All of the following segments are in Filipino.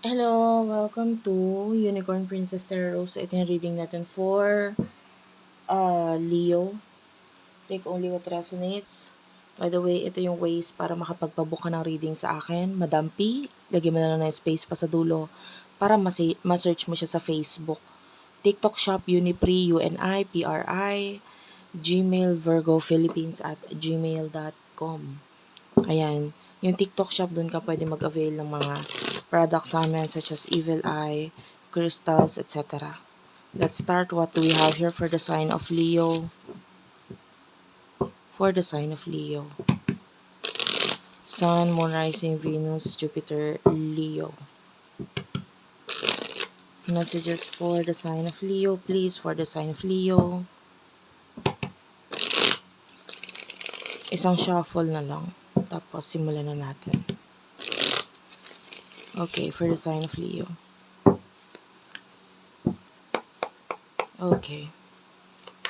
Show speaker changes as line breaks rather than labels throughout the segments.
Hello, welcome to Unicorn Princess Terra Rose. Ito yung reading natin for uh, Leo. Take only what resonates. By the way, ito yung ways para makapagpabook ka ng reading sa akin. Madam P, lagyan mo na lang ng space pa sa dulo para masi- ma-search mo siya sa Facebook. TikTok shop Unipri, UNI, PRI, Gmail, Virgo, Philippines at gmail.com. Ayan. Yung TikTok shop, dun ka pwede mag-avail ng mga products namin such as Evil Eye, crystals, etc. Let's start what do we have here for the sign of Leo. For the sign of Leo. Sun, Moon, Rising, Venus, Jupiter, Leo. Messages for the sign of Leo, please, for the sign of Leo. Isang shuffle na lang. Tapos, simulan na natin. Okay, for the sign of Leo. Okay.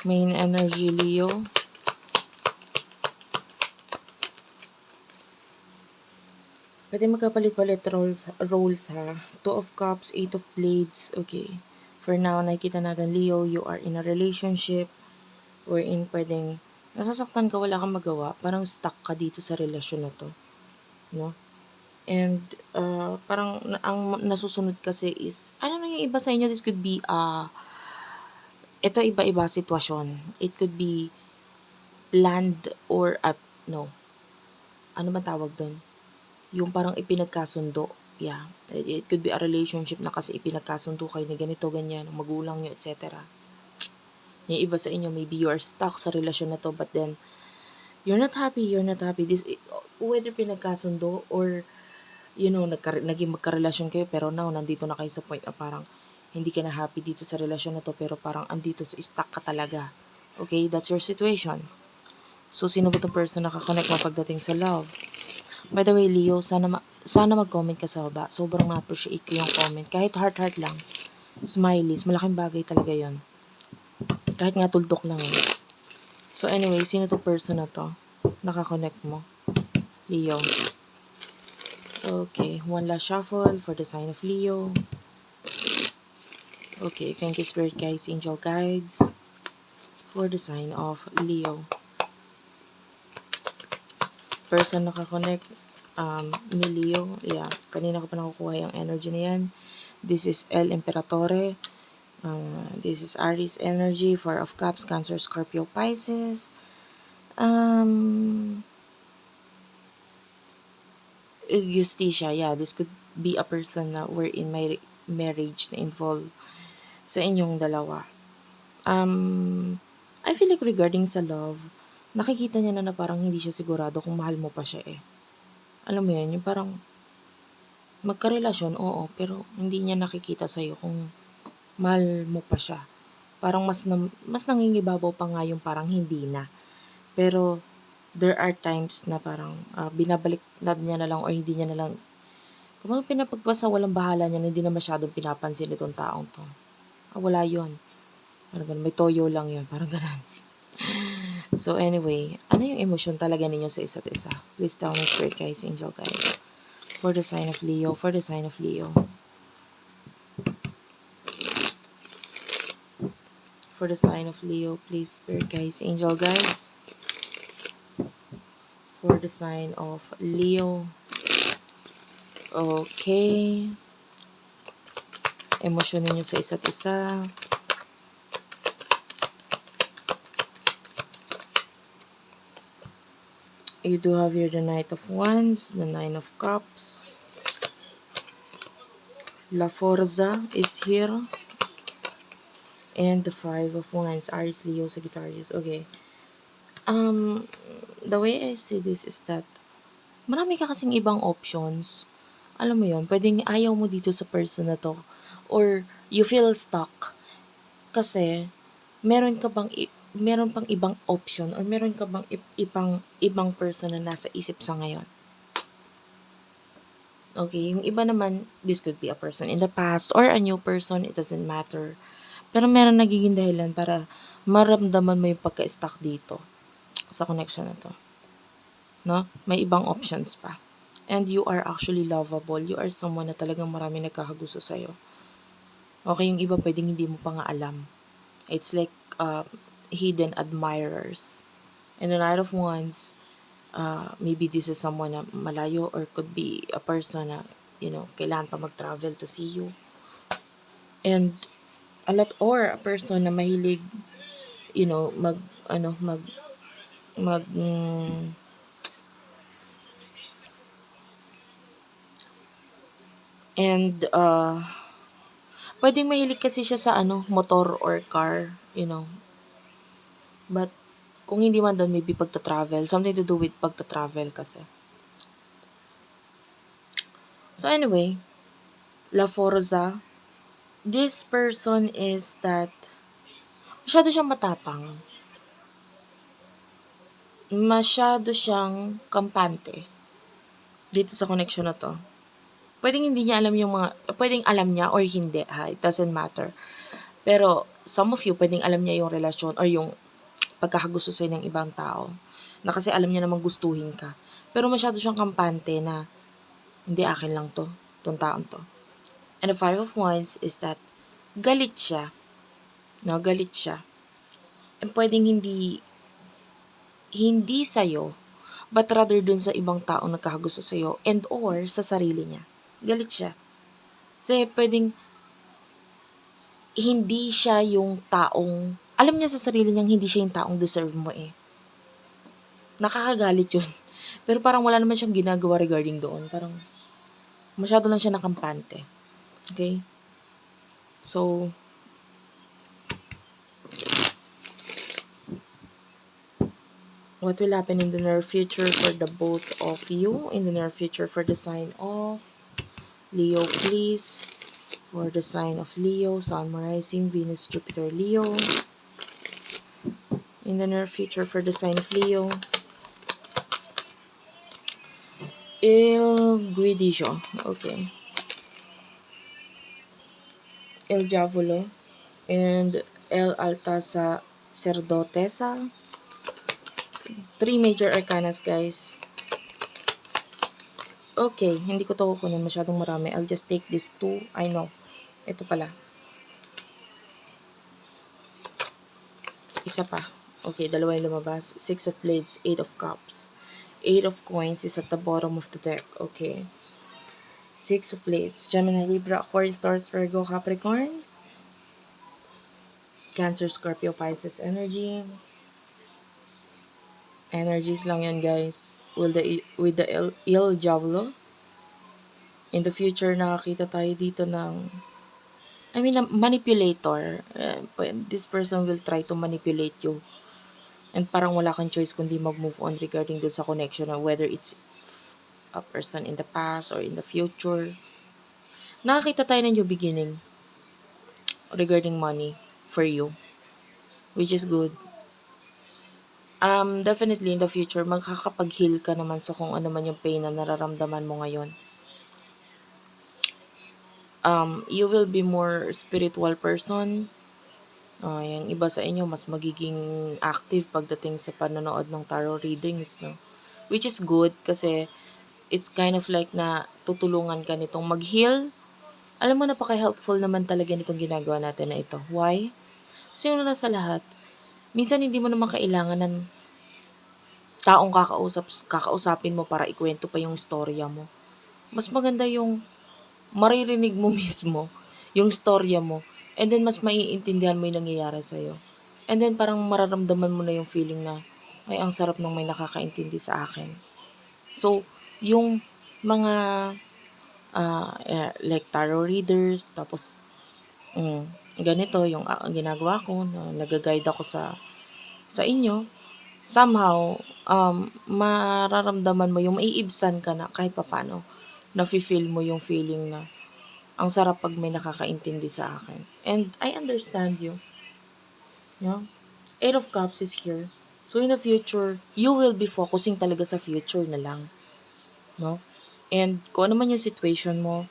Main energy, Leo. Pwede magkapalit-palit roles, roles ha. Two of Cups, Eight of Blades. Okay. For now, nakikita natin, Leo, you are in a relationship wherein pwedeng nasasaktan ka, wala kang magawa. Parang stuck ka dito sa relasyon na to. No? And uh, parang ang nasusunod kasi is, ano na yung iba sa inyo, this could be, uh, ito iba-iba sitwasyon. It could be planned or, uh, no, ano ba tawag doon? Yung parang ipinagkasundo. Yeah. It, it could be a relationship na kasi ipinagkasundo kayo na ganito, ganyan, magulang nyo, etc. Yung iba sa inyo, maybe you are stuck sa relasyon na to, but then, you're not happy, you're not happy. This, whether pinagkasundo or, you know, nagka, naging magkarelasyon kayo, pero now, nandito na kayo sa point na parang, hindi ka na happy dito sa relasyon na to, pero parang andito sa stuck ka talaga. Okay, that's your situation. So, sino ba itong person na kakonect mo pagdating sa love? By the way, Leo, sana, ma- sana mag-comment ka sa baba. Sobrang na-appreciate ko yung comment. Kahit heart-heart lang. Smileys. Malaking bagay talaga yon Kahit nga tuldok lang eh. So anyway, sino to person na to? Nakakonect mo. Leo. Okay, one last shuffle for the sign of Leo. Okay, thank you Spirit Guides, Angel Guides. For the sign of Leo. Person nakakonect um, ni Leo. Yeah, kanina ko pa nakukuha yung energy na yan. This is El Imperatore. Uh, this is Aries energy, Four of Cups, Cancer, Scorpio, Pisces. Um, Justicia, yeah, this could be a person na we're in my marriage na involved sa inyong dalawa. Um, I feel like regarding sa love, nakikita niya na na parang hindi siya sigurado kung mahal mo pa siya eh. Alam mo yan, yung parang magkarelasyon, oo, pero hindi niya nakikita sa'yo kung mahal mo pa siya. Parang mas, na, mas nangingibabaw pa nga yung parang hindi na. Pero there are times na parang ah, binabalik na niya na lang or hindi niya na lang kung mga pinapagpasa, walang bahala niya hindi na masyadong pinapansin itong taong to. Ah, wala yon Parang ganun, may toyo lang yon Parang ganun. So anyway, ano yung emosyon talaga ninyo sa isa't isa? Please tell me spirit guys, angel guys. For the sign of Leo, for the sign of Leo. For the sign of Leo, please spirit guys, angel guys. For the sign of Leo. Okay. Emosyon ninyo sa isa't isa. You do have here the Knight of Wands, the Nine of Cups. La Forza is here. And the Five of Wands, Aries, Leo, Sagittarius. Okay. Um, the way I see this is that marami ka kasing ibang options. Alam mo yon pwedeng ayaw mo dito sa person na to. Or you feel stuck. Kasi, meron ka bang i- meron pang ibang option or meron ka bang i- ibang ibang person na nasa isip sa ngayon. Okay, yung iba naman, this could be a person in the past or a new person, it doesn't matter. Pero meron nagiging dahilan para maramdaman mo yung pagka-stuck dito sa connection na to. No? May ibang options pa. And you are actually lovable. You are someone na talagang marami nagkakagusto sa'yo. Okay, yung iba pwedeng hindi mo pa nga alam. It's like uh, hidden admirers. And the Knight of Wands, uh, maybe this is someone na malayo or could be a person na, you know, kailangan pa mag-travel to see you. And a lot or a person na mahilig, you know, mag, ano, mag, mag, mm, and, uh, pwedeng mahilig kasi siya sa, ano, motor or car, you know. But, kung hindi man doon, maybe pagta-travel. Something to do with pagta-travel kasi. So, anyway, La Forza, this person is that, masyado siyang matapang. Masyado siyang kampante. Dito sa connection na to. Pwedeng hindi niya alam yung mga, pwedeng alam niya or hindi, ha? It doesn't matter. Pero, some of you, pwedeng alam niya yung relasyon or yung pagkakagusto sa'yo ng ibang tao. Na kasi alam niya namang gustuhin ka. Pero masyado siyang kampante na, hindi akin lang to, tong taon to. And the Five of Wands is that, galit siya. No, galit siya. And pwedeng hindi, hindi sa'yo, but rather dun sa ibang taong nagkakagusto sa'yo and or sa sarili niya. Galit siya. Kasi pwedeng hindi siya yung taong, alam niya sa sarili niyang hindi siya yung taong deserve mo eh. Nakakagalit yun. Pero parang wala naman siyang ginagawa regarding doon. Parang masyado lang siya nakampante. Okay? So, what will happen in the near future for the both of you? In the near future for the sign of Leo please. For the sign of Leo Sun rising Venus Jupiter Leo. In the near future for the sign of Leo. Il Guidijo. Okay. El Diavolo. And El Altasa Cerdotesa three major arcanas, guys. Okay, hindi ko to kukunin masyadong marami. I'll just take this two. I know. Ito pala. Isa pa. Okay, dalawa yung lumabas. Six of Blades, Eight of Cups. Eight of Coins is at the bottom of the deck. Okay. Six of Blades. Gemini, Libra, Aquarius, Taurus, Virgo, Capricorn. Cancer, Scorpio, Pisces energy energies lang yan guys. With the with the Il, Il Diavolo in the future nakakita tayo dito ng I mean manipulator. Uh, this person will try to manipulate you. And parang wala kang choice kundi mag-move on regarding dun sa connection or whether it's a person in the past or in the future. Nakakita tayo ng new beginning regarding money for you which is good um, definitely in the future, magkakapag-heal ka naman sa kung ano man yung pain na nararamdaman mo ngayon. Um, you will be more spiritual person. Uh, yung iba sa inyo, mas magiging active pagdating sa panonood ng tarot readings, no? Which is good kasi it's kind of like na tutulungan ka nitong mag-heal. Alam mo, napaka-helpful naman talaga nitong ginagawa natin na ito. Why? Kasi una sa lahat, minsan hindi mo naman kailangan ng taong kakausap, kakausapin mo para ikwento pa yung storya mo. Mas maganda yung maririnig mo mismo yung storya mo and then mas maiintindihan mo yung nangyayari sa'yo. And then parang mararamdaman mo na yung feeling na ay ang sarap ng may nakakaintindi sa akin. So, yung mga uh, like tarot readers, tapos um, ganito yung uh, ginagawa ko, na nag-guide ako sa sa inyo, somehow, um, mararamdaman mo yung maiibsan ka na kahit papano, na-feel mo yung feeling na ang sarap pag may nakakaintindi sa akin. And I understand you. No? Eight of Cups is here. So in the future, you will be focusing talaga sa future na lang. No? And kung ano man yung situation mo,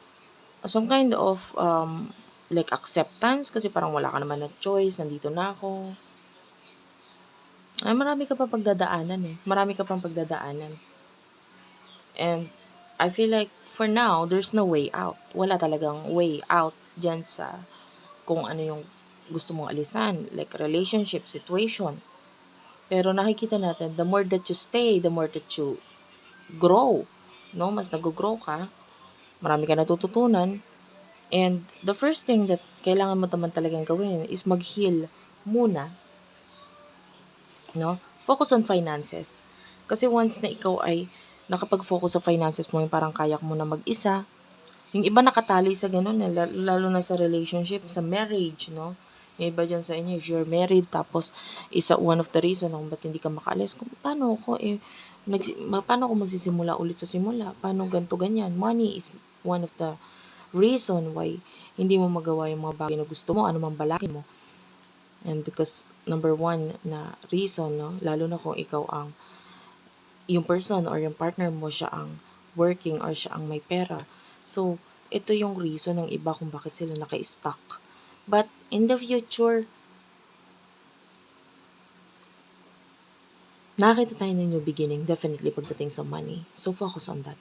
some kind of um, like acceptance kasi parang wala ka naman na choice, nandito na ako. Ay, marami ka pa pagdadaanan eh. Marami ka pang pagdadaanan. And I feel like for now, there's no way out. Wala talagang way out dyan sa kung ano yung gusto mong alisan, like relationship situation. Pero nakikita natin, the more that you stay, the more that you grow. No? Mas nag-grow ka. Marami ka natututunan. And the first thing that kailangan mo naman talagang gawin is mag-heal muna. No? Focus on finances. Kasi once na ikaw ay nakapag-focus sa finances mo, yung parang kaya mo na mag-isa, yung iba nakatali sa ganun, eh, lalo, na sa relationship, sa marriage, no? Yung iba dyan sa inyo, if you're married, tapos isa one of the reason kung ba't hindi ka makaalis, kung paano ako, eh, nag, paano ako magsisimula ulit sa simula? Paano ganto ganyan? Money is one of the reason why hindi mo magawa yung mga bagay na gusto mo, ano mang balakin mo. And because number one na reason, no, lalo na kung ikaw ang yung person or yung partner mo siya ang working or siya ang may pera. So, ito yung reason ng iba kung bakit sila naka-stuck. But in the future, nakita tayo ng new beginning definitely pagdating sa money. So, focus on that.